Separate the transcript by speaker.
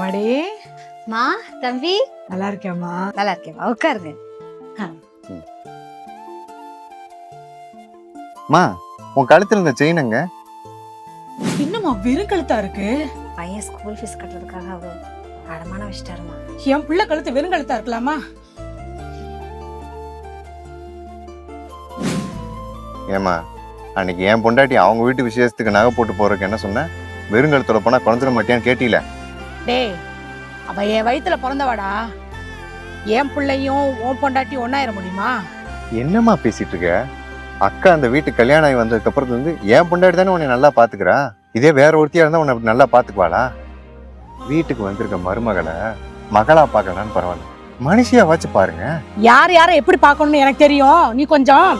Speaker 1: மடி
Speaker 2: மா தம்பி.
Speaker 1: நல்லா இருக்கேம்மா
Speaker 2: நல்லா இருக்கேன் உட்காருங்க.
Speaker 3: மா. உன் கழுத்துல இந்த செயினுங்க
Speaker 1: என்னம்மா வெறும் கழுத்தா இருக்கு?
Speaker 2: பையன் ஸ்கூல் ஃபீஸ் கட்டுறதுக்காக அவரு அடமான வச்சிட்டாருமா
Speaker 1: என் பிள்ளை கழுத்து வெறும் கழுத்தா இருக்கலாமா?
Speaker 3: ஏமா அன்னைக்கு என் பொண்டாட்டி அவங்க வீட்டு விசேஷத்துக்கு நகை போட்டு போறதுக்கு என்ன சொன்ன? வெறுங்கழுத்தோட போனா குறைஞ்சிட மாட்டியான்னு கேட்டீல.
Speaker 1: டேய் அவ என் வயித்துல பிறந்தவாடா. என் பிள்ளையும் உன் பொண்டாட்டி ஒன்னாயிர முடியுமா?
Speaker 3: என்னம்மா பேசிட்டு இருக்க? அக்கா அந்த வீட்டுக்கு கல்யாணம் ஆகி வந்ததுக்கு அப்புறம் வந்து என் பொண்டாட்டி தானே உன்னை நல்லா பாத்துக்கிறா? இதே வேற ஒருத்தியா இருந்தா உன்னை நல்லா பாத்துக்குவாளா? வீட்டுக்கு வந்திருக்க மருமகளை மகளா பார்க்கலான்னு பரவாயில்ல. மனுஷியா வச்சு பாருங்க.
Speaker 1: யார் யாரை எப்படி பார்க்கணும்னு எனக்கு தெரியும். நீ கொஞ்சம்